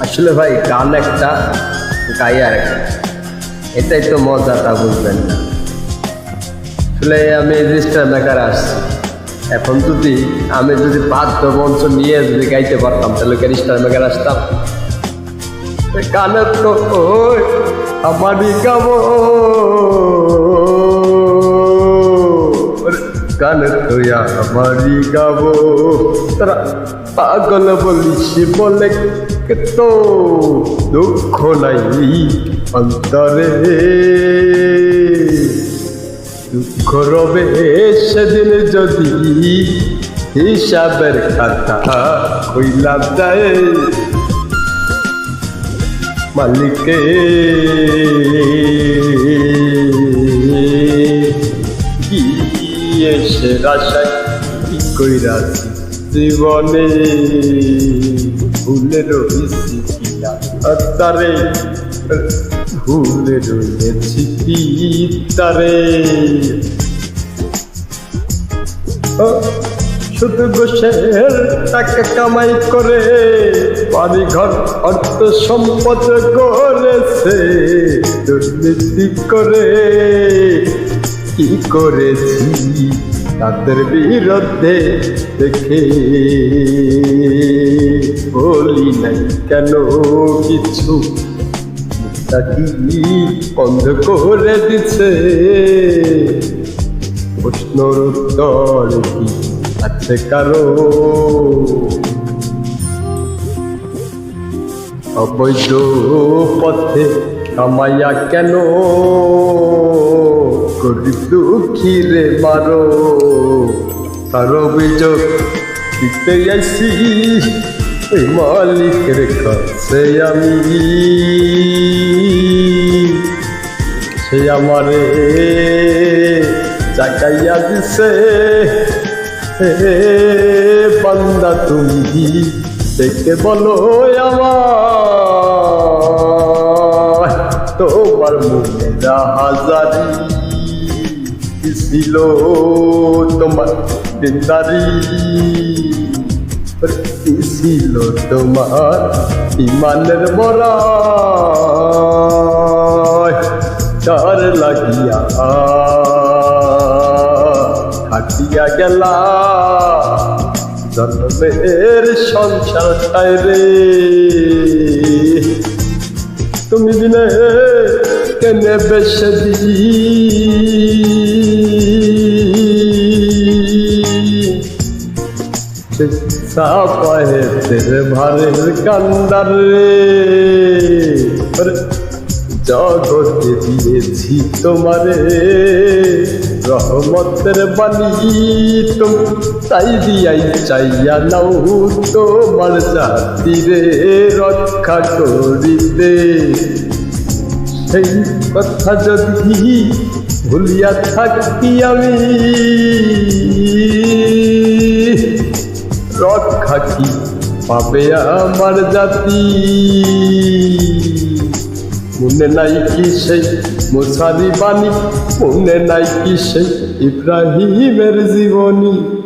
আসলে ভাই, গান একটা, গাই আর একটা। এটাই তো মজা মজাটা বুঝবেন না। আসলে আমি রেজিস্টার মেকার আসছি এখন যদি আমি যদি বাদ্য মঞ্চ নিয়ে যদি গাইতে পারতাম, তাহলে রেজিস্টার মেকার আসতাম? গানের তো ওই আমারই গাবো। গানের তো আমারই গাবো। তারা পাগল বলিস বলে তো দুঃখ নাই অন্তরে। দুঃখ রবে সেদিন যদি হিসাবের খাতা কইলা যায় মালিকে। সে রাশায় কি কইরাছি জীবনে ভুলে কিনা? তারে ভুলে রয়েছি তারে ও, শুধু গোসের টাকা কামাই করে বাড়ি ঘর অর্থ সম্পদ করেছে দুর্নীতি করে। কি করেছি? তাদের বিরুদ্ধে দেখে বলি নাই কেন কিছু? বন্ধ করে দিছে? প্রশ্নর উত্তর কি আছে কারও? অবৈধ পথে কামাইয়া কেন? গরিব দুঃখী রে মারো। তার অভিযোগ দিতে আইসি ওই মালিকের কাছে আমি। সে আমারে চাকাইয়া দিছে। হে বান্দা, তুমি দেখে বলো আমার হাজারি ছিল তোমার দিনদারি। ছিল তোমার ইমানের মরা চার লাগিয়া হাটিয়া গেলা। জন্মের সংসার রে। তুমি দিনে কেনে বেসে দি সাপাহে তেরে ভারের কান্দার জগতে দিয়েছি তোমারে রহমতের বাণী তুমি তাই দিয়াই চাইয়া নাও তোমার জাতিরে রক্ষা করিতে সেই কথা যদি ভুলিয়া থাকি আমি রক্ষা কি পাবে আমার জাতি। মনে নাই কি সেই মুসারি বাণী, মনে নাই কি সেই ইব্রাহিমের জীবনী।